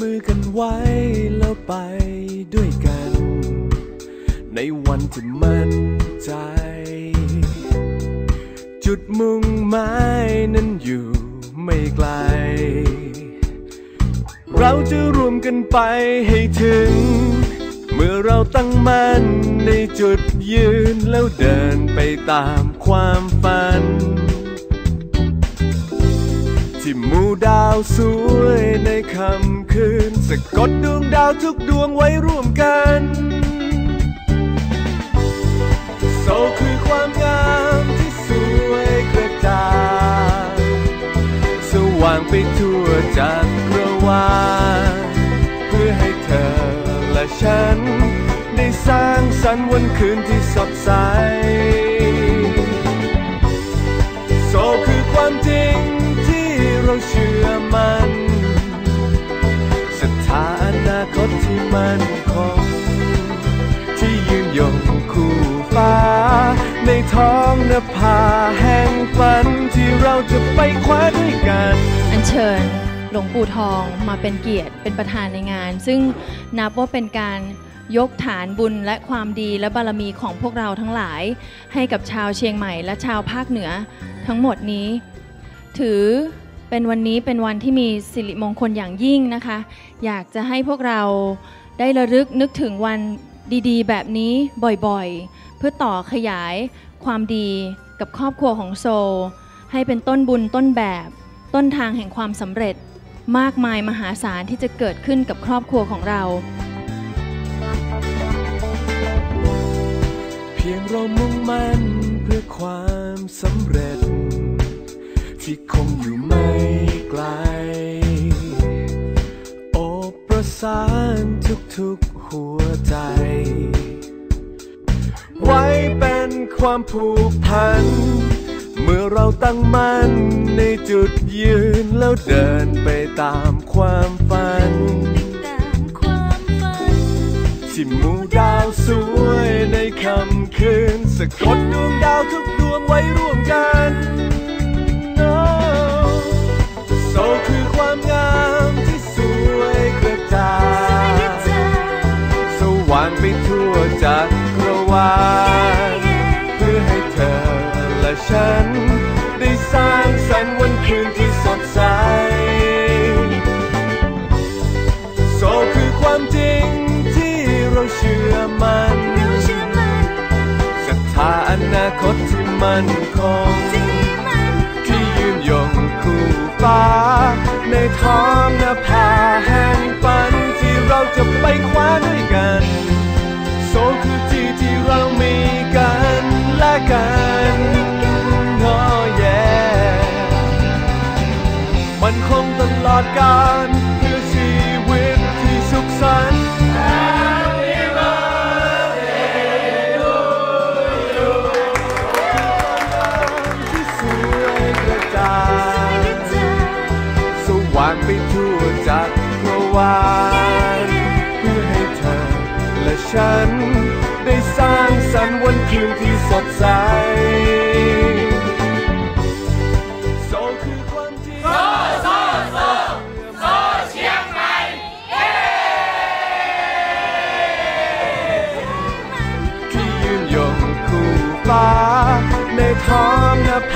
มือกันไว้แล้วไปด้วยกัน ในวันที่มั่นใจ จุดมุ่งหมายนั้นอยู่ไม่ไกล เราจะรวมกันไปให้ถึง เมื่อเราตั้งมั่นในจุดยืนแล้วเดินไปตามความฝัน ที่มูดาวสู กดดวงดาวทุกดวงไว้ร่วมกันโซคือความงามที่สวยกระจ่างสว่างไปทั่วจักรวาลเพื่อให้เธอและฉัน ได้สร้างสรรค์วันคืนที่สดใส ในท้องนภาแห่งฝันที่เราจะไปคว้าด้วยกัน อัญเชิญหลวงปู่ทองมาเป็นเกียรติเป็นประธานในงาน ซึ่งนับว่าเป็นการยกฐานบุญและความดีและบารมีของพวกเราทั้งหลาย ให้กับชาวเชียงใหม่และชาวภาคเหนือทั้งหมดนี้ ถือเป็นวันนี้เป็นวันที่มีสิริมงคลอย่างยิ่งนะคะ อยากจะให้พวกเราได้ระลึกนึกถึงวันดีๆ แบบนี้บ่อยๆ เพื่อต่อขยายความดีกับครอบครัวของโซลให้เป็นต้นบุญต้นแบบ ต้นทางแห่งความสำเร็จมากมายมหาศาลที่จะเกิดขึ้นกับครอบครัวของเรา เพียงเรามุ่งมั่นเพื่อความสำเร็จ ที่คงอยู่ไม่ไกลโอบประสานทุกๆหัวใจ ความผูกพัน เมื่อเราตั้งมั่นในจุดยืนแล้วเดินไปตามความฝันที่หมู่ดาวสวยในค่ำคืนสะกดดวงดาวทุกดวงไว้ร่วม มั่นคง ที่ยืนยงคู่ฟ้า ในท้องนภาแห่งฝันที่เราจะไปคว้าด้วยกันโซคือที่ที่เรามีกันและกันโอ้แยมันคงตลอดกาลาลเพื่อให้เธอและฉัน ได้สร้างสรรค์วันคืนที่สดใสโซคือความจริงที่ยืนยงคู่าในท้องนภ